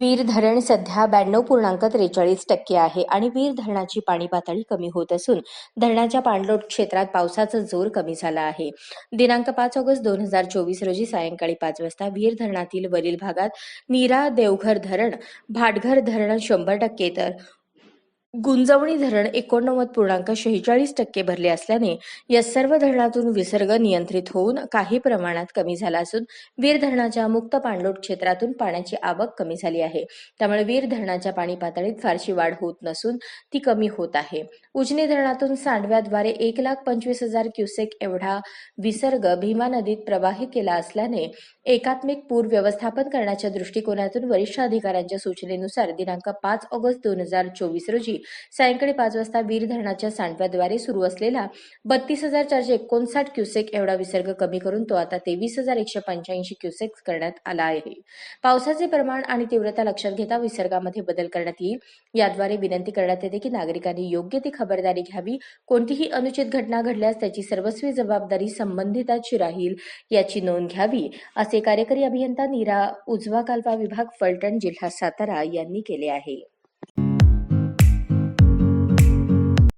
वीर धरण सध्या ब्याण्णव पूर्णांक त्रेचाळीस टक्के आहे आणि वीर धरणाची पाणी पातळी कमी होत असून धरणाच्या पाणलोट क्षेत्रात पावसाचा जोर कमी झाला आहे. दिनांक पाच ऑगस्ट दोन हजार चोवीस रोजी सायंकाळी पाच वाजता वीर धरणातील वरील भागात नीरा देवघर धरण भाटघर धरण शंभर टक्के तर गुंजवणी धरण एकोणनव्वद पूर्णांक शेहेचाळीस टक्के भरले असल्याने या सर्व धरणातून विसर्ग नियंत्रित होऊन काही प्रमाणात कमी झाला असून वीर धरणाच्या मुक्त पाणलोट क्षेत्रातून पाण्याची आवक कमी झाली आहे. त्यामुळे वीर धरणाच्या पाणी पातळीत फारशी वाढ होत नसून ती कमी होत आहे. उजनी धरणातून सांडव्याद्वारे एक लाख पंचवीस हजार क्युसेक एवढा विसर्ग भीमा नदीत प्रवाहित केला असल्याने एकात्मिक पूर व्यवस्थापन करण्याच्या दृष्टिकोनातून वरिष्ठ अधिकाऱ्यांच्या सूचनेनुसार दिनांक पाच ऑगस्ट दोन हजार चोवीस रोजी सायंकाळी पाच वाजता वीर धरणाच्या सांडव्याद्वारे सुरू असलेला बत्तीस हजार चारशे एकोणसाठ क्युसेक एवढा विसर्ग कमी करून तो आता तेवीस हजार एकशे पंच्याऐंशी क्युसेक करण्यात आला आहे. पावसाचे प्रमाण आणि तीव्रता लक्षात घेता विसर्गामध्ये बदल करण्यात येईल याद्वारे विनंती करण्यात येते की नागरिकांनी योग्य ती खबरदारी घ्यावी. कोणतीही अनुचित घटना घडल्यास त्याची सर्वस्वी जबाबदारी संबंधिताची राहील याची नोंद घ्यावी असे कार्यकारी अभियंता नीरा उजवा कालवा विभाग फलटण जिल्हा सातारा यांनी केले आहे.